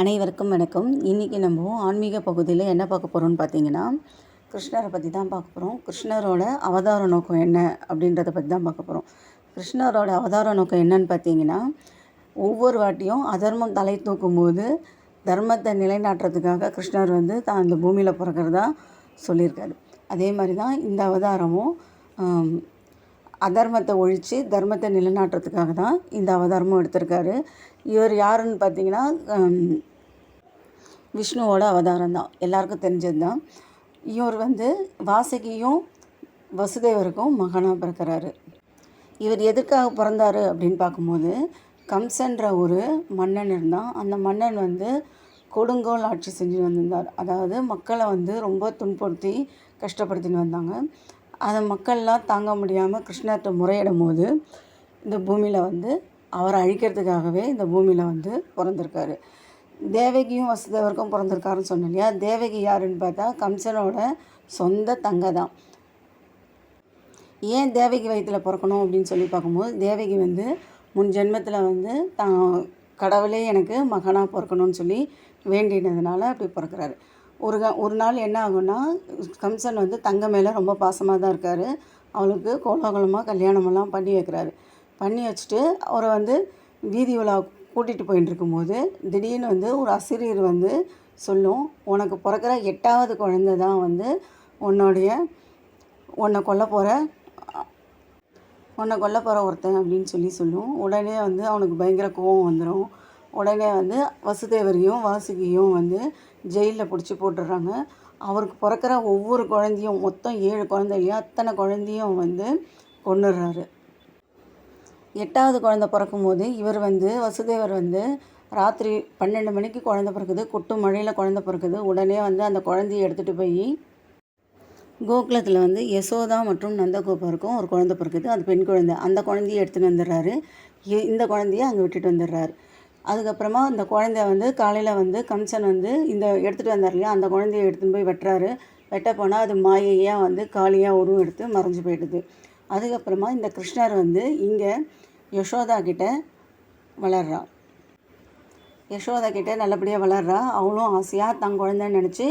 அனைவருக்கும் வணக்கம். இன்றைக்கி நம்ம ஆன்மீக பகுதியில் என்ன பார்க்க போகிறோம்னு பார்த்தீங்கன்னா கிருஷ்ணரை பற்றி தான் பார்க்க போகிறோம் கிருஷ்ணரோட அவதார நோக்கம் என்ன அப்படின்றத பற்றி தான் பார்க்க போகிறோம் கிருஷ்ணரோட அவதார நோக்கம் என்னன்னு பார்த்தீங்கன்னா ஒவ்வொரு வாட்டியும் அதர்மம் தலை தூக்கும் போது தர்மத்தை நிலைநாட்டுறதுக்காக கிருஷ்ணர் வந்து தான் இந்த பூமியில் பிறக்கிறதா சொல்லியிருக்காரு. அதே மாதிரி தான் இந்த அவதாரமும் அதர்மத்தை ஒழித்து தர்மத்தை நிலைநாட்டுறதுக்காக தான் இந்த அவதாரமும் எடுத்திருக்காரு. இவர் யாருன்னு பார்த்தீங்கன்னா விஷ்ணுவோட அவதாரம் தான். எல்லாருக்கும் தெரிஞ்சது தான். இவர் வந்து வாசகியும் வசுதேவருக்கும் மகனாக பிறக்கிறாரு. இவர் எதற்காக பிறந்தாரு அப்படின்னு பார்க்கும்போது கம்சன்ற ஒரு மன்னன் இருந்தான். அந்த மன்னன் வந்து கொடுங்கோல் ஆட்சி செஞ்சு வந்திருந்தார். அதாவது மக்களை வந்து ரொம்ப துன்புறுத்தி கஷ்டப்படுத்தின்னு வந்தாங்க. அதை மக்கள்லாம் தாங்க முடியாமல் கிருஷ்ணர்கிட்ட முறையிடும் போது இந்த பூமியில் வந்து அவரை அழிக்கிறதுக்காகவே இந்த பூமியில் வந்து பிறந்திருக்காரு. தேவகியும் வசுதேவருக்கும் பிறந்திருக்காருன்னு சொன்னேன் இல்லையா தேவகி யாருன்னு பார்த்தா கம்சனோட சொந்த தங்கை தான். ஏன் தேவகி வயிற்றில் பிறக்கணும் அப்படின்னு சொல்லி பார்க்கும்போது தேவகி வந்து முன் ஜென்மத்தில் வந்து தான் கடவுளே எனக்கு மகனாக பிறக்கணும்னு சொல்லி வேண்டினதுனால அப்படி பிறக்கிறாரு. ஒரு ஒரு நாள் என்ன ஆகும்னா கம்சன் வந்து தங்க மேலே ரொம்ப பாசமாக தான் இருக்கார். அவளுக்கு கோலாகலமாக கல்யாணமெல்லாம் பண்ணி வைக்கிறாரு. பண்ணி வச்சுட்டு அவரை வந்து வீதி உலா கூட்டிகிட்டு போயிட்டு இருக்கும்போது திடீர்னு வந்து ஒரு அசிரியர் வந்து சொல்லும் உனக்கு பிறக்கிற எட்டாவது குழந்தை தான் வந்து உன்னுடைய உன்னை கொல்ல போகிற உன்னை கொல்ல போகிற ஒருத்தன் அப்படின்னு சொல்லி சொல்லும். உடனே வந்து அவனுக்கு பயங்கர கோவம் வந்துடும் உடனே வந்து வசுதேவரையும் வாசுகியும் வந்து ஜெயிலில் பிடிச்சி போட்டுடுறாங்க அவருக்கு பிறக்கிற ஒவ்வொரு குழந்தையும் மொத்தம் ஏழு குழந்தை இல்லையா அத்தனை குழந்தையும் வந்து கொன்னுடுறாரு. எட்டாவது குழந்தை பிறக்கும்போது இவர் வந்து வசுதேவர் வந்து ராத்திரி பன்னெண்டு மணிக்கு குழந்தை பிறக்குது. கொட்டு மழையில் குழந்தை பிறக்குது. உடனே வந்து அந்த குழந்தைய எடுத்துகிட்டு போய் கோகுலத்தில் வந்து யசோதா மற்றும் நந்தகோபருக்கும் ஒரு குழந்தை பிறக்குது. அது பெண் குழந்தை. அந்த குழந்தைய எடுத்துகிட்டு வந்துடுறாரு. இ- இந்த குழந்தைய அங்கே விட்டுட்டு வந்துடுறாரு. அதுக்கப்புறமா அந்த குழந்தைய வந்து காலையில் வந்து கம்சன் வந்து இந்த எடுத்துகிட்டு வந்தார் இல்லையா அந்த குழந்தைய எடுத்துன்னு போய் வெட்டுறாரு. வெட்ட போனால் அது மாயையாக வந்து காளியாக உருவம் எடுத்து மறைஞ்சு போயிடுது. அதுக்கப்புறமா இந்த கிருஷ்ணர் வந்து இங்கே யசோதா கிட்ட வளர்றா. யசோதா கிட்ட நல்லபடியாக வளர்றா. அவளும் ஆசையாக தன் குழந்தைன்னு நினச்சி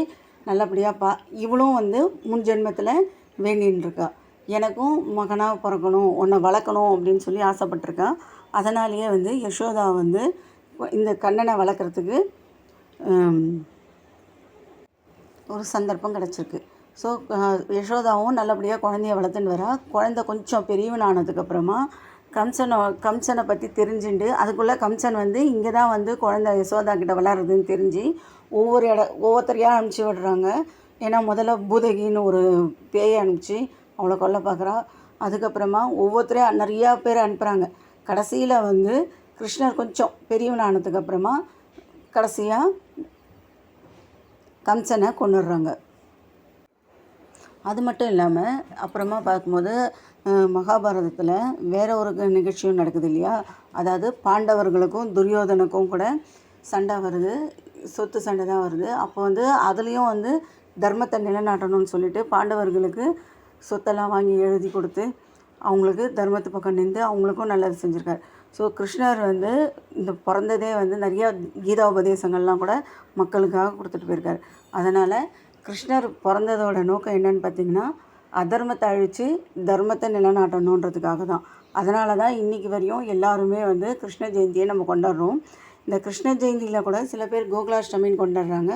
நல்லபடியாக பா இவளும் வந்து முன் ஜென்மத்தில் வேண்டின்னு இருக்கா. எனக்கும் மகனாக பிறக்கணும் உன்னை வளர்க்கணும் அப்படின்னு சொல்லி ஆசைப்பட்டிருக்கா. அதனாலேயே வந்து யசோதா வந்து இந்த கண்ணனை வளர்க்குறதுக்கு ஒரு சந்தர்ப்பம் கிடச்சிருக்கு. ஸோ யசோதாவும் நல்லபடியாக குழந்தைய வளர்த்துன்னு வரா. குழந்தை கொஞ்சம் பெரியவன் ஆனதுக்கப்புறமா கம்சனை கம்சனை பற்றி தெரிஞ்சுண்டு அதுக்குள்ளே கம்சன் வந்து இங்கே தான் வந்து குழந்தை யசோதா கிட்ட வளர்றதுன்னு தெரிஞ்சு ஒவ்வொரு இட ஒவ்வொருத்தரையாக அனுப்பிச்சி விடுறாங்க. ஏன்னா முதல்ல பூதகின்னு ஒரு பேயை அனுப்பிச்சு அவளை கொல்ல பார்க்குறா அதுக்கப்புறமா ஒவ்வொருத்தரையும் நிறையா பேர் அனுப்புகிறாங்க கடைசியில் வந்து கிருஷ்ணர் கொஞ்சம் பெரியவன் ஆனதுக்கப்புறமா கடைசியாக கம்சனை கொண்டுடுறாங்க. அது மட்டும் இல்லாமல் அப்புறமா பார்க்கும்போது மகாபாரதத்தில் வேற ஒரு நிகழ்ச்சியும் நடக்குது இல்லையா? அதாவது பாண்டவர்களுக்கும் துரியோதனுக்கும் கூட சண்டை வருது. சொத்து சண்டை தான் வருது. அப்போ வந்து அதுலேயும் வந்து தர்மத்தை நிலைநாட்டணும்னு சொல்லிட்டு பாண்டவர்களுக்கு சொத்தெல்லாம் வாங்கி எழுதி கொடுத்து அவங்களுக்கு தர்மத்து பக்கம் நின்று அவங்களுக்கும் நல்லது செஞ்சுருக்கார். ஸோ கிருஷ்ணர் வந்து இந்த பிறந்ததே வந்து நிறையா கீதா உபதேசங்கள்லாம் கூட மக்களுக்காக கொடுத்துட்டு போயிருக்கார். அதனால் கிருஷ்ணர் பிறந்ததோட நோக்கம் என்னன்னு பார்த்தீங்கன்னா அதர்மத்தை அழித்து தர்மத்தை நிலநாட்டணுன்றதுக்காக தான். அதனால தான் இன்றைக்கி வரையும் எல்லாருமே வந்து கிருஷ்ண ஜெயந்தியை நம்ம கொண்டாடுறோம். இந்த கிருஷ்ண ஜெயந்தியில் கூட சில பேர் கோகுலாஷ்டமின்னு கொண்டாடுறாங்க.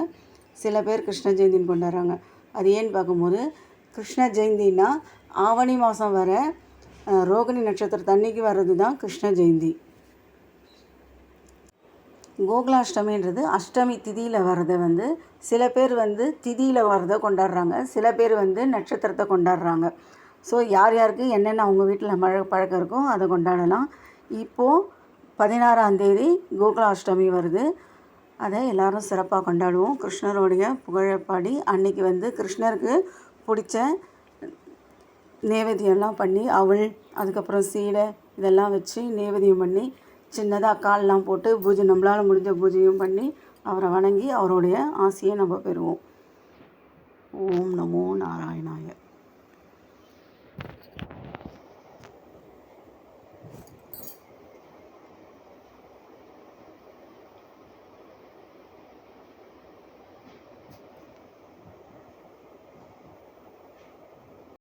சில பேர் கிருஷ்ண ஜெயந்தின்னு கொண்டாடுறாங்க. அது ஏன்னு பார்க்கும்போது கிருஷ்ண ஜெயந்தின்னா ஆவணி மாதம் வர ரோகிணி ரோகிணி நட்சத்திரத்தன்னைக்கு வர்றது தான் கிருஷ்ண ஜெயந்தி. கோகுலாஷ்டமின்றது அஷ்டமி திதியில் வர்றதை வந்து சில பேர் வந்து திதியில் வர்றதை கொண்டாடுறாங்க. சில பேர் வந்து நட்சத்திரத்தை கொண்டாடுறாங்க. ஸோ யார் யாருக்கு என்னென்ன அவங்க வீட்டில் மழை பழக்கம் இருக்கோ அதை கொண்டாடலாம். இப்போது பதினாறாம் தேதி கோகுலாஷ்டமி வருது. அதை எல்லாரும் சிறப்பாக கொண்டாடுவோம். கிருஷ்ணருடைய புகழப்பாடி அன்னைக்கு வந்து கிருஷ்ணருக்கு பிடிச்ச நேவேத்தியம்லாம் பண்ணி அவள் அதுக்கப்புறம் சீடை இதெல்லாம் வச்சு நேவேத்தியம் பண்ணி சின்னதாக கால்லாம் போட்டு பூஜை நம்மளால் முடிஞ்ச பூஜையும் பண்ணி அவரை வணங்கி அவருடைய ஆசையை நம்ம பெறுவோம். ஓம் நமோ நாராயணாய.